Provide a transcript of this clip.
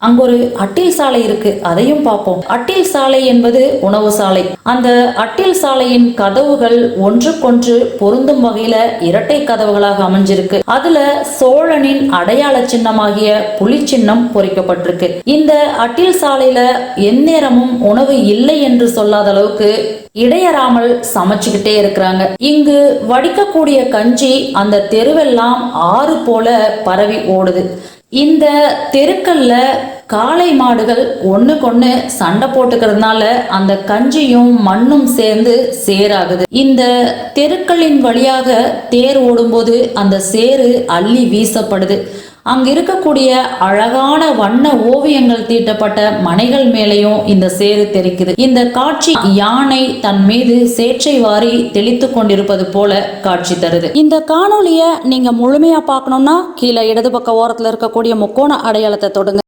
அங்க ஒரு அட்டில் சாலை இருக்கு அதையும் பார்ப்போம். அட்டில் சாலை என்பது உணவு சாலை. அந்த அட்டில் சாலையின் கதவுகள் ஒன்றுக்கொன்று பொருந்தும் வகையில இரட்டை கதவுகளாக அமைஞ்சிருக்கு. அதுல சோழனின் அடையாள சின்னமாகிய புலி சின்னம் பொறிக்கப்பட்டிருக்கு. இந்த அட்டில் சாலையில எந்நேரமும் உணவு இல்லை என்று சொல்லாத அளவுக்கு இடையறாமல் சமைச்சுக்கிட்டே இருக்கிறாங்க. இங்கு வடிக்கக்கூடிய கஞ்சி அந்த தெருவெல்லாம் ஆறு போல பரவி ஓடுது. இந்த தெருக்கல்ல காளை மாடுகள் ஒண்ணுக்கொண்ணு சண்டை போட்டுக்கிறதுனால அந்த கஞ்சியும் மண்ணும் சேர்ந்து சேராகுது. இந்த தெருக்களின் வழியாக தேர் ஓடும்போது அந்த சேரு அள்ளி வீசப்படுது. அங்கு இருக்கக்கூடிய அழகான வண்ண ஓவியங்கள் தீட்டப்பட்ட மனைகள் மேலேயும் இந்த சேறு தெரிக்குது. இந்த காட்சி யானை தன் மீது சேற்றை வாரி தெளித்து கொண்டிருப்பது போல காட்சி தருது. இந்த காணொளிய நீங்க முழுமையா பார்க்கணும்னா கீழே இடது பக்க ஓரத்துல இருக்கக்கூடிய முக்கோண அடையாளத்தை தொடங்க.